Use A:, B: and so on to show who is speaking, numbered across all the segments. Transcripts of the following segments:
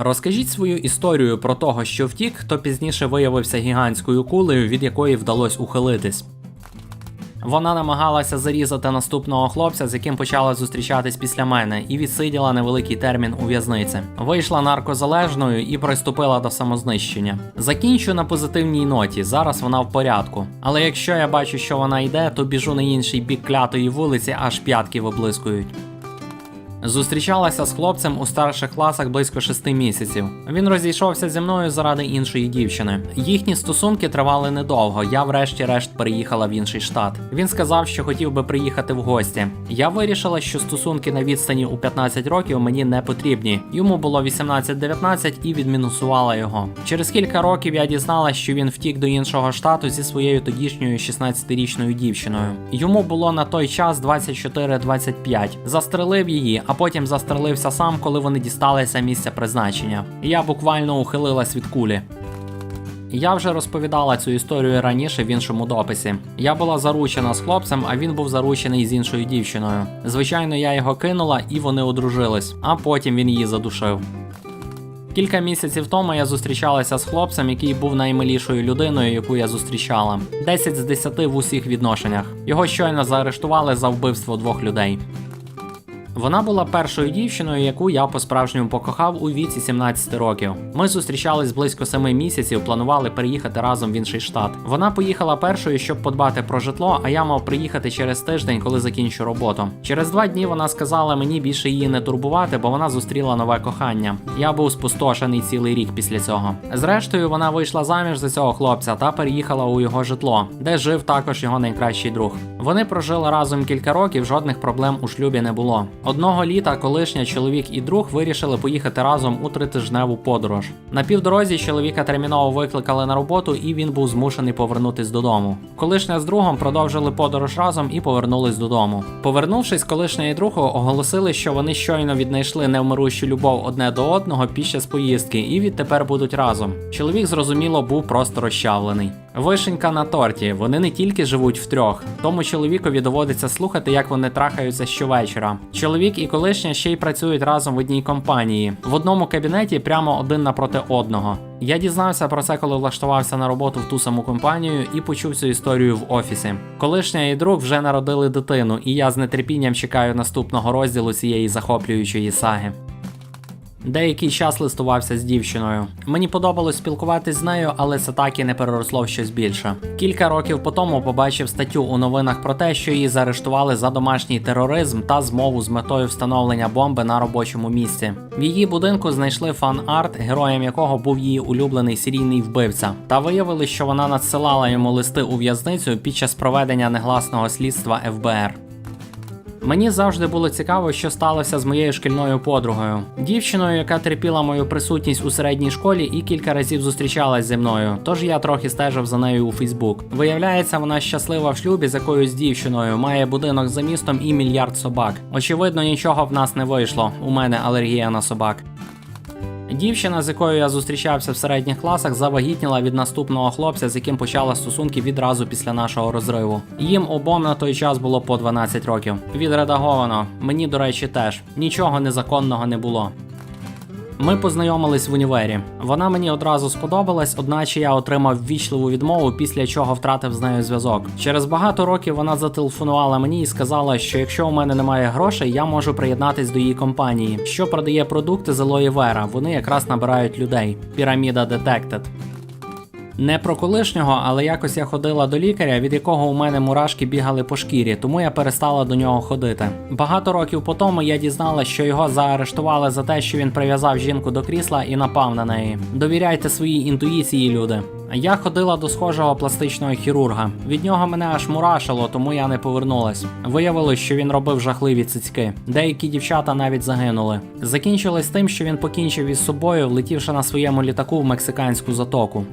A: Розкажіть свою історію про того, що втік, хто пізніше виявився гігантською кулею, від якої вдалося ухилитись. Вона намагалася зарізати наступного хлопця, з яким почала зустрічатись після мене, і відсиділа невеликий термін у в'язниці. Вийшла наркозалежною і приступила до самознищення. Закінчу на позитивній ноті. Зараз вона в порядку. Але якщо я бачу, що вона йде, то біжу на інший бік клятої вулиці, аж п'ятки виблискують. Зустрічалася з хлопцем у старших класах близько шести місяців. Він розійшовся зі мною заради іншої дівчини. Їхні стосунки тривали недовго. Я, врешті-решт, переїхала в інший штат. Він сказав, що хотів би приїхати в гості. Я вирішила, що стосунки на відстані у 15 років мені не потрібні. Йому було 18-19 і відмінусувала його. Через кілька років я дізналась, що він втік до іншого штату зі своєю тодішньою 16-річною дівчиною. Йому було на той час 24-25. Застрелив її, а потім застрелився сам, коли вони дісталися місця призначення. Я буквально ухилилась від кулі. Я вже розповідала цю історію раніше в іншому дописі. Я була заручена з хлопцем, а він був заручений з іншою дівчиною. Звичайно, я його кинула і вони одружились, а потім він її задушив. Кілька місяців тому я зустрічалася з хлопцем, який був наймилішою людиною, яку я зустрічала. 10 з 10 в усіх відношеннях. Його щойно заарештували за вбивство двох людей. Вона була першою дівчиною, яку я по-справжньому покохав у віці 17 років. Ми зустрічались близько 7 місяців, планували переїхати разом в інший штат. Вона поїхала першою, щоб подбати про житло, а я мав приїхати через тиждень, коли закінчу роботу. Через два дні вона сказала мені більше її не турбувати, бо вона зустріла нове кохання. Я був спустошений цілий рік після цього. Зрештою, вона вийшла заміж за цього хлопця та переїхала у його житло, де жив також його найкращий друг. Вони прожили разом кілька років, жодних проблем у шлюбі не було. Одного літа колишня чоловік і друг вирішили поїхати разом у тритижневу подорож. На півдорозі чоловіка терміново викликали на роботу, і він був змушений повернутись додому. Колишня з другом продовжили подорож разом і повернулись додому. Повернувшись, колишня і друг оголосили, що вони щойно віднайшли невмирущу любов одне до одного під час поїздки, і відтепер будуть разом. Чоловік, зрозуміло, був просто розчавлений. Вишенька на торті. Вони не тільки живуть втрьох, тому чоловікові доводиться слухати, як вони трахаються щовечора. Чоловік і колишня ще й працюють разом в одній компанії, в одному кабінеті прямо один напроти одного. Я дізнався про це, коли влаштувався на роботу в ту саму компанію і почув цю історію в офісі. Колишня і друг вже народили дитину, і я з нетерпінням чекаю наступного розділу цієї захоплюючої саги. Деякий час листувався з дівчиною. Мені подобалось спілкуватись з нею, але це так і не переросло в щось більше. Кілька років по тому побачив статтю у новинах про те, що її заарештували за домашній тероризм та змову з метою встановлення бомби на робочому місці. В її будинку знайшли фан-арт, героєм якого був її улюблений серійний вбивця. Та виявили, що вона надсилала йому листи у в'язницю під час проведення негласного слідства ФБР. Мені завжди було цікаво, що сталося з моєю шкільною подругою, дівчиною, яка терпіла мою присутність у середній школі і кілька разів зустрічалась зі мною. Тож я трохи стежив за нею у Фейсбук. Виявляється, вона щаслива в шлюбі з якоюсь дівчиною, має будинок за містом і мільярд собак. Очевидно, нічого в нас не вийшло. У мене алергія на собак. Дівчина, з якою я зустрічався в середніх класах, завагітніла від наступного хлопця, з яким почала стосунки відразу після нашого розриву. Їм обом на той час було по 12 років. Відредаговано. Мені, до речі, теж нічого незаконного не було. Ми познайомились в універі. Вона мені одразу сподобалась, одначе я отримав ввічливу відмову, після чого втратив з нею зв'язок. Через багато років вона зателефонувала мені і сказала, що якщо у мене немає грошей, я можу приєднатись до її компанії, що продає продукти з Vera. Вони якраз набирають людей. Піраміда Detected. Не про колишнього, але якось я ходила до лікаря, від якого у мене мурашки бігали по шкірі, тому я перестала до нього ходити. Багато років по тому я дізналася, що його заарештували за те, що він прив'язав жінку до крісла і напав на неї. Довіряйте своїй інтуїції, люди. Я ходила до схожого пластичного хірурга. Від нього мене аж мурашило, тому я не повернулась. Виявилось, що він робив жахливі цицьки. Деякі дівчата навіть загинули. Закінчилось тим, що він покінчив із собою, влетівши на своєму літаку в мексиканську затоку.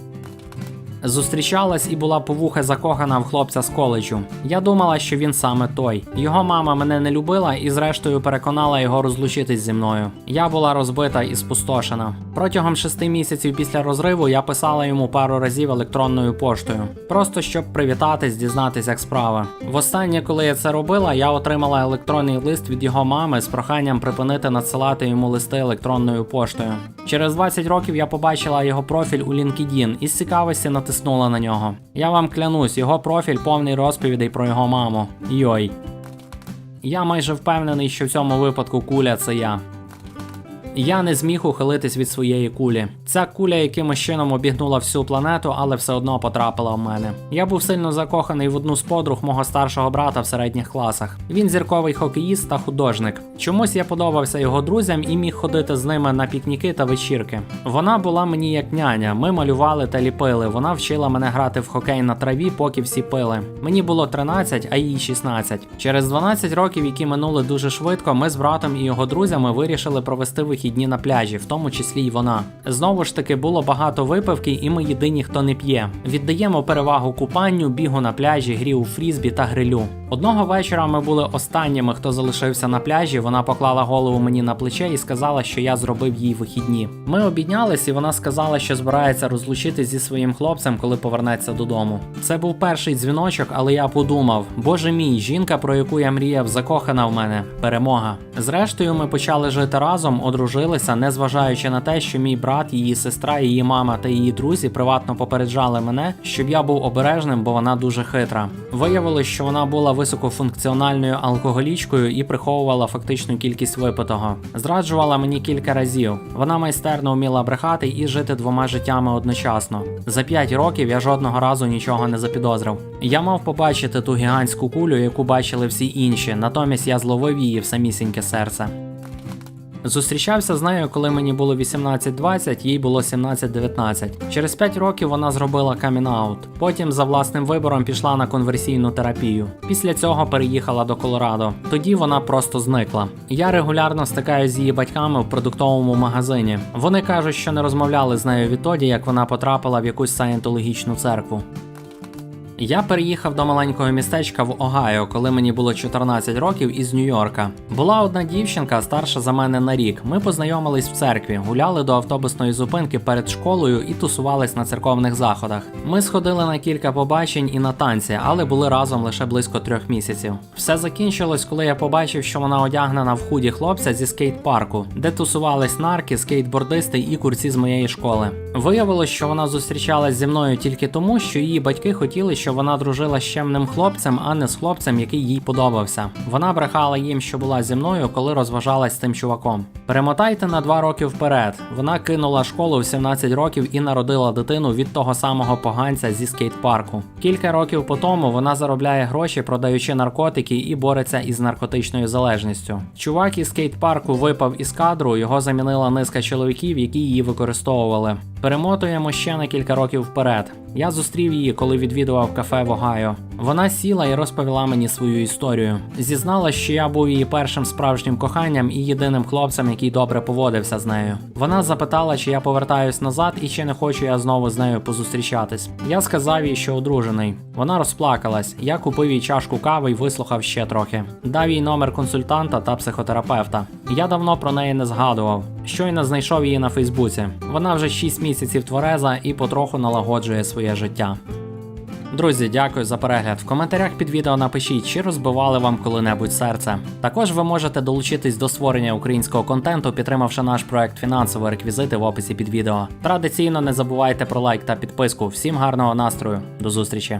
A: Зустрічалась і була по вуха закохана в хлопця з коледжу. Я думала, що він саме той. Його мама мене не любила і, зрештою, переконала його розлучитись зі мною. Я була розбита і спустошена. Протягом шести місяців після розриву я писала йому пару разів електронною поштою, просто щоб привітатись, дізнатись, як справи. Востаннє, коли я це робила, я отримала електронний лист від його мами з проханням припинити надсилати йому листи електронною поштою. Через 20 років я побачила його профіль у LinkedIn і з цікавості натиснула на нього. Я вам клянусь, його профіль повний розповідей про його маму. Йой. Я майже впевнений, що в цьому випадку куля це я. Я не зміг ухилитись від своєї кулі. Ця куля якимось чином обігнула всю планету, але все одно потрапила в мене. Я був сильно закоханий в одну з подруг мого старшого брата в середніх класах. Він зірковий хокеїст та художник. Чомусь я подобався його друзям і міг ходити з ними на пікніки та вечірки. Вона була мені як няня. Ми малювали та ліпили. Вона вчила мене грати в хокей на траві, поки всі пили. Мені було 13, а їй 16. Через 12 років, які минули дуже швидко, ми з братом і його друзями вирішили провести вихідні на пляжі, в тому числі й вона. Знову ж таки було багато випивки, і ми єдині, хто не п'є. Віддаємо перевагу купанню, бігу на пляжі, грі у фрізбі та грилю. Одного вечора ми були останніми, хто залишився на пляжі. Вона поклала голову мені на плече і сказала, що я зробив їй вихідні. Ми обіднялись, і вона сказала, що збирається розлучитись зі своїм хлопцем, коли повернеться додому. Це був перший дзвіночок, але я подумав: боже мій, жінка, про яку я мріяв, закохана в мене. Перемога. Зрештою, ми почали жити разом, одружилися, незважаючи на те, що мій брат, її сестра, її мама та її друзі приватно попереджали мене, щоб я був обережним, бо вона дуже хитра. Виявилось, що вона була високофункціональною алкоголічкою і приховувала фактичну кількість випитого. Зраджувала мені кілька разів. Вона майстерно вміла брехати і жити двома життями одночасно. За п'ять років я жодного разу нічого не запідозрив. Я мав побачити ту гігантську кулю, яку бачили всі інші, натомість я зловив її в самісіньке серце. Зустрічався з нею, коли мені було 18-20, їй було 17-19. Через 5 років вона зробила камін-аут. Потім за власним вибором пішла на конверсійну терапію. Після цього переїхала до Колорадо. Тоді вона просто зникла. Я регулярно стикаюсь з її батьками в продуктовому магазині. Вони кажуть, що не розмовляли з нею відтоді, як вона потрапила в якусь саєнтологічну церкву. Я переїхав до маленького містечка в Огайо, коли мені було 14 років із Нью-Йорка. Була одна дівчинка, старша за мене на рік. Ми познайомились в церкві, гуляли до автобусної зупинки перед школою і тусувались на церковних заходах. Ми сходили на кілька побачень і на танці, але були разом лише близько трьох місяців. Все закінчилось, коли я побачив, що вона одягнена в худі хлопця зі скейт-парку, де тусувались нарки, скейтбордисти і курці з моєї школи. Виявилось, що вона зустрічалась зі мною тільки тому, що її батьки хотіли, що вона дружила з чемним хлопцем, а не з хлопцем, який їй подобався. Вона брехала їм, що була зі мною, коли розважалась з тим чуваком. Перемотайте на два роки вперед. Вона кинула школу в 17 років і народила дитину від того самого поганця зі скейт-парку. Кілька років по тому вона заробляє гроші, продаючи наркотики і бореться із наркотичною залежністю. Чувак із скейт-парку випав із кадру, його замінила низка чоловіків, які її використовували. Перемотуємо ще на кілька років вперед. Я зустрів її, коли відвідував кафе в Огайо. Вона сіла і розповіла мені свою історію. Зізналась, що я був її першим справжнім коханням і єдиним хлопцем, який добре поводився з нею. Вона запитала, чи я повертаюсь назад і чи не хочу я знову з нею позустрічатись. Я сказав їй, що одружений. Вона розплакалась. Я купив їй чашку кави і вислухав ще трохи. Дав їй номер консультанта та психотерапевта. Я давно про неї не згадував. Щойно знайшов її на Фейсбуці. Вона вже 6 місяців твереза і потроху налагоджує своє життя. Друзі, дякую за перегляд. В коментарях під відео напишіть, чи розбивали вам коли-небудь серце. Також ви можете долучитись до створення українського контенту, підтримавши наш проект фінансово реквізити в описі під відео. Традиційно не забувайте про лайк та підписку. Всім гарного настрою, до зустрічі!